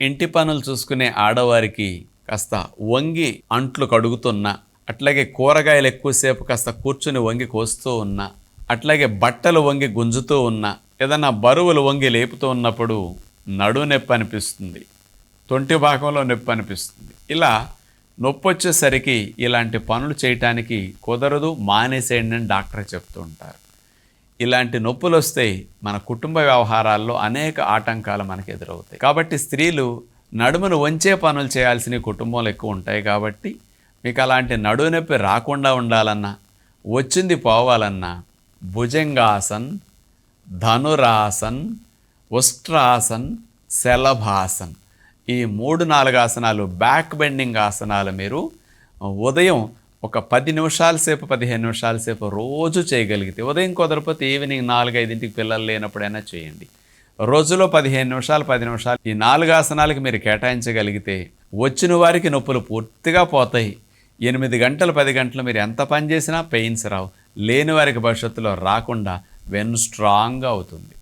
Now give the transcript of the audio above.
ఇంటి పనులు చూసుకునే ఆడవారికి కాస్త వంగి అంట్లు కడుగుతున్నా అట్లాగే కూరగాయలు ఎక్కువసేపు కాస్త కూర్చుని వంగి కోస్తూ ఉన్నా అట్లాగే బట్టలు వంగి గుంజుతూ ఉన్నా ఏదన్నా బరువులు వంగి లేపుతూ ఉన్నప్పుడు నడు నొప్పి అనిపిస్తుంది. తొంటి భాగంలో నొప్పి అనిపిస్తుంది. ఇలా నొప్పి వచ్చేసరికి ఇలాంటి పనులు చేయటానికి కుదరదు మానేసేయండి అని డాక్టర్ చెప్తూ ఉంటారు. ఇలాంటి నొప్పులు వస్తాయి మన కుటుంబ వ్యవహారాల్లో అనేక ఆటంకాలు మనకు ఎదురవుతాయి. కాబట్టి స్త్రీలు నడుమును వంచే పనులు చేయాల్సిన కుటుంబంలో ఎక్కువ ఉంటాయి కాబట్టి మీకు అలాంటి నడువు నొప్పి రాకుండా ఉండాలన్నా వచ్చింది పోవాలన్నా భుజంగాసన్ ధనురాసన్ ఉష్ట్రాసన్ శలభాసన్ ఈ మూడు నాలుగు ఆసనాలు బ్యాక్ బెండింగ్ ఆసనాలు మీరు ఉదయం ఒక పది నిమిషాల సేపు పదిహేను నిమిషాల సేపు రోజు చేయగలిగితే ఉదయం కుదరపోతే ఈవినింగ్ నాలుగైదింటికి పిల్లలు లేనప్పుడైనా చేయండి. రోజులో పదిహేను నిమిషాలు పది నిమిషాలు ఈ నాలుగు ఆసనాలకి మీరు కేటాయించగలిగితే వచ్చిన వారికి నొప్పులు పూర్తిగా పోతాయి. ఎనిమిది గంటలు పది గంటలు మీరు ఎంత పని చేసినా పెయిన్స్ రావు. లేని వారికి భవిష్యత్తులో రాకుండా వెన్ స్ట్రాంగ్గా అవుతుంది.